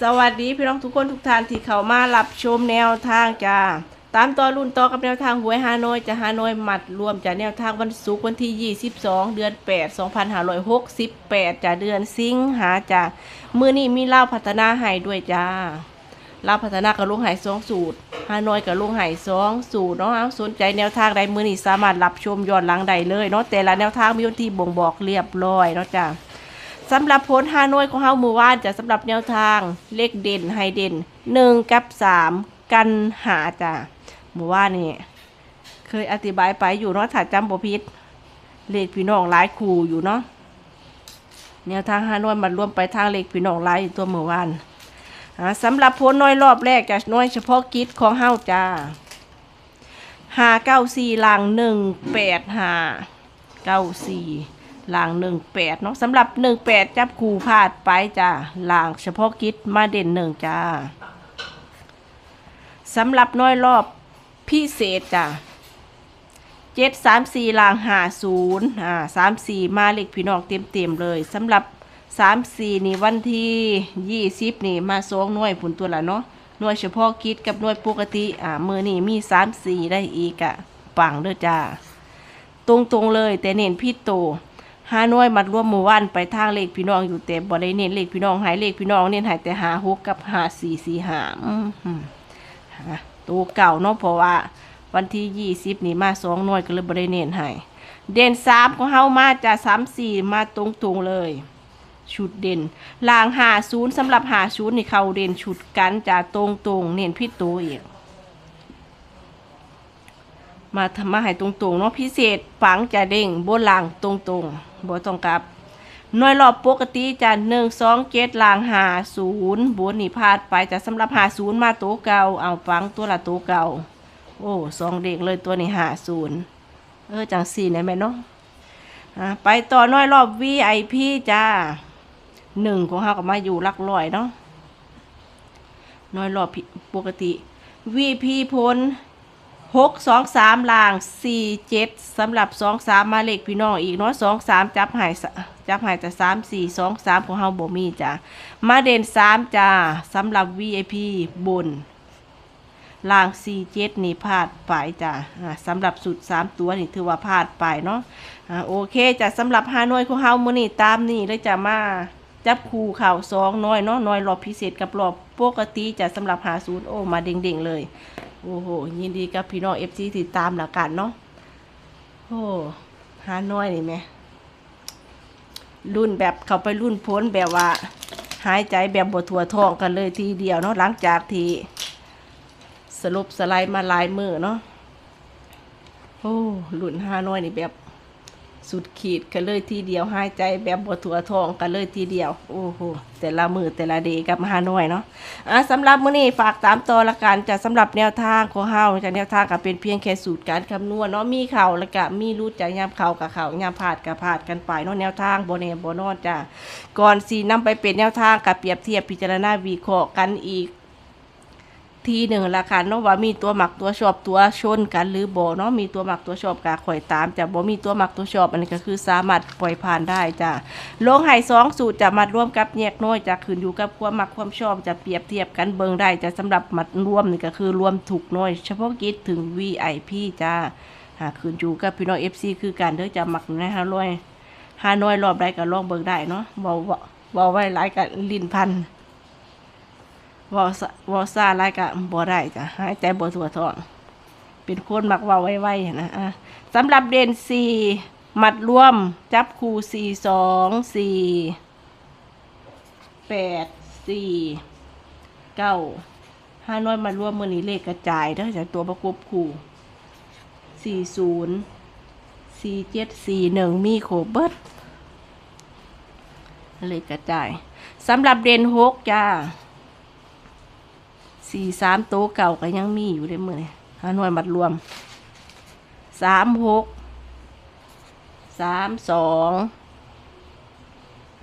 สวัสดีพี่น้องทุกคนทุกท่านที่เข้ามารับชมแนวทางจ้าตามต่อรุ่นต่อกับแนวทางหวยฮานอยจะฮานอยหมัดรวมจากแนวทางวันศุกร์วันที่ 22 เดือน 8 2568จ้าเดือนสิงหาจ้ามือนี้มีเล่าพัฒนาให้ด้วยจ้าเล่าพัฒนากับลุงไห่สองสูตรฮานอยกับลุงไห่สองสูตรเนาะเอาสนใจแนวทางใดมือนี้สามารถรับชมย้อนหลังใดเลยเนาะแต่ละแนวทางมีวันที่บ่งบอกเรียบร้อยเนาะจ้า สำหรับผลฮานอยของเฮามือว่านจะสำหรับแนวทางเลขเด่นไฮเด่นหนึ่งกับสามกันหาจ้ะมือว่านนี่เคยอธิบายไปอยู่เนาะถ้าจำบ่ผิดเลขพี่น้องหลายคู่อยู่เนาะแนวทางฮานอยมันรวมไปทางเลขพี่น้องหลายอยู่ตัวมือว่านสำหรับผลน้อยรอบแรกจะน้อยเฉพาะกิจของเฮาจ้าห้าเก้าสี่ลางหนึ่งแปดห้าเก้าสี่ ลางหนึ่งแปดเนาะสำหรับหนึ่งแปดจับคู่พลาดไปจ้าหลางเฉพาะกิจมาเด่นหนึ่งจ้าสำหรับน้อยรอบพิเศษจ้าเจ็ดสามสี่ลางหาศูนย์อ่าสามสี่มาเลขพี่น้องเต็มเต็มเลยสำหรับสามสี่นี่วันที่ยี่สิบนี่มาสองหน่วยผลตัวละเนาะหน่วยเฉพาะกิจกับหน่วยปกติอ่ามือนี่มีสามสี่ได้อีกอะปังเด้อจ้าตรงๆเลยแต่เน้นพี่โต หาหน่วยมัดรวมหมู่ว่านไปทางเลขพี่น้องอยู่แต่บ่ได้เน้นเลขพี่น้องหายเลขพี่น้องเน้นหายแต่หาหกกับหาสี่สี่หาอืมหืมหาตัวเก่าเนาะเพราะว่า วันที่ยี่สิบนี่มาสองหน่วยก็เลยบ่ได้เน้นให้เด่นสามของเฮามาจะสามสี่มาตรงๆเลย ชุดเด่นลางหาศูนย์สำหรับหาศูนย์นี่เขาเด่นชุดกันจะตรงๆเน้นพี่โตอีกมาทำมาให้ตรงๆเนาะพิเศษฝังจะเด้งบนหล่างตรงๆ บ่ต้องกลับหน่วยรอบปกติจะหนึ่งสองเจ็ดลางหาศูนย์บนนี่พลาดไปจะสำหรับหาศูนย์มาตัวเก่าเอาฟังตัวละตัวเก่า โอ้สองเด็กเลยตัวนี้หาศูนย์เออจังสี่เนี่ยแม่เนาะอะไปต่อน่วยรอบ VIP จ้าหนึ่งของเฮาก็มาอยู่หลักร้อยเนาะน่วยรอบปกติ VP พล หกสองสามลางสี่เจ็ดสำหรับสองสามมาเลขพี่น้องอีกเนาะสองสามจับหายจับหายแต่สามสี่สองสามของเฮาบ่มีจ้ะมาเด่นสามจ้าสำหรับ VIP บนลางสี่เจ็ดนี่พลาดไปจ้ะอ่าสำหรับสุดสามตัวนี่ถือว่าพลาดไปเนาะอ่าโอเคจ้ะสำหรับฮานอยของเฮามื้อนี้ตามนี่เลยจ้ะมาจับคู่ข่าวสองน้อยเนาะน้อยรอบพิเศษกับรอบปกติจ้ะสำหรับหาศูนย์โอ้มาเด้งๆเลย โอ้โห ยินดีกับพี่น้องเอฟซีติดตามหลักกันเนาะโอ้หาน้อยนี่ไหมรุ่นแบบเขาไปรุ่นพ้นแบบว่า หายใจแบบบทัวท้องกันเลยทีเดียวเนาะหลังจากที่สรุปสไลด์มาลายมือเนาะโอ้รุ่นห้าน้อยนี่แบบ สุดขีดกันเลยทีเดียวหายใจแบบบทัวทองกันเลยทีเดียว โอ้โหแต่ละมือแต่ละเดย์กับห้าน้อยเนาะอะสำหรับมื้อนี้ฝากตามต่อละกันจะสำหรับแนวทางของเฮาจะแนวทางก็เป็นเพียงแค่สูตรการคำนวณเนาะมีเข่าแล้วก็มีรูดจากยามเข่ากับเข่ายามพลาดกับพลาดกันไปเนาะแนวทางบ่แน่บ่นอนจ้ะก่อนสินำไปเป็นแนวทางกับเปรียบเทียบพิจารณาวิเคราะห์กันอีก ทีหนึ่งละค่ะเนาะว่ามีตัวหมักตัวชอบตัวชนกันหรือบ่เนาะมีตัวหมักตัวชอบกาข่อยตามจะบ่มีตัวหมักตัวชอบอันนี้ก็คือสามารถปล่อยผ่านได้จ้ะลงไห้สองสูตรจะมัดร่วมกับแยกน้อยจะขึ้นอยู่กับความหมักความชอบจะเปรียบเทียบกันเบิงได้จะสำหรับมัดรวมนี่ก็คือรวมถูกน้อย เฉพาะกิจถึง VIP จ้าหาขึ้นอยู่กับพี่น้อง FC คือการเด้อจะหมักนห้าร้อยห้าน้อยรอบใดก็ลองเบิงได้เนาะบ่บ่บ่ไว้หลายกับลิ้นพัน วอซวอซาไรกะบ่ได้จ้ะหายใจบ่ทั่วท้องเป็นคนมักว้าไวๆนะอะสำหรับเด่นสี่มัดรวมจับคู่สี่สองสี่แปดสี่เก้าห้าน้อยมารวมมือนี้เลขกระจายเด้อจากตัวประกบคู่สี่ศูนย์สี่เจ็ดสี่หนึ่งมีโคเบิร์ตเลขกระจายสำหรับเด่นหกจ้า สี่สามโต๊ะเก่าก็ยังมีอยู่เลยมือนี่หาหน่วยมัดรวมสามหกสามสอง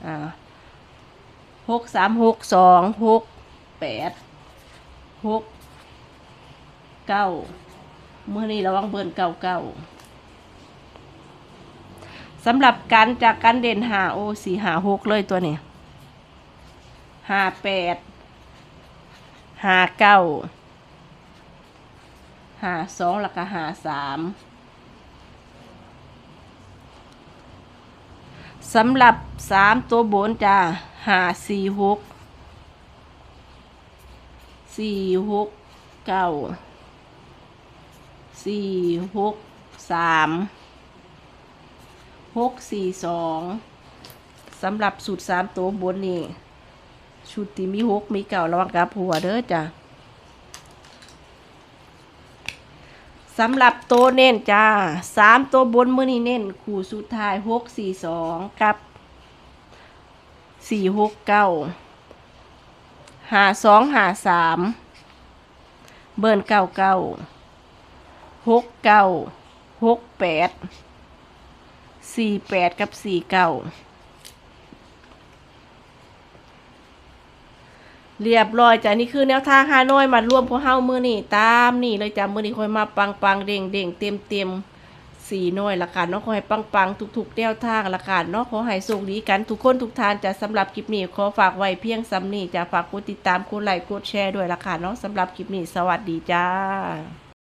อ่าหกสามหกสองหกแปดหกเก้าเมื่อนี้ระวังเบิร์นเก้าเก้าสำหรับการจากการเด่นหาโอสี่หาหกเลยตัวนี้ห้าแปด หาเก้าหาสองแล้วก็หาสามสำหรับสามตัวบนจะหาสี่หกสี่หกเก้าสี่หกสามหกสี่สองสำหรับสูตรสามตัวบนนี่ ชุดที่มีหกมีเก่าระวังกับหัวเด้อจ้ะสำหรับตัวเน้นจ้าสามตัวบนมือนี้เน้นคู่สุดท้ายหกสี่สองกับสี่หกเก้าหาสองหาสามเบิร์นเก้าเก้าหกเก้าหกแปดสี่แปดกับสี่เก้า เรียบร้อยจ้ะนี่คือแนวทางฮานอยมารวมพวกเฮามือนี่ตามนี่เลยจ้ะมือนี่คอยมาปังปังเด้งเด้งเต็มเต็มสี่น้อยละกันเนาะขอให้ปังปังทุกๆแนวทางละกันเนาะขอให้สุขดีกันทุกคนทุกทานจ้ะสำหรับคลิปนี้ขอฝากไว้เพียงซ้ำนี่จ้ะฝากกดติดตามกดไลค์กดแชร์ด้วยละกันเนาะสำหรับคลิปนี้สวัสดีจ้า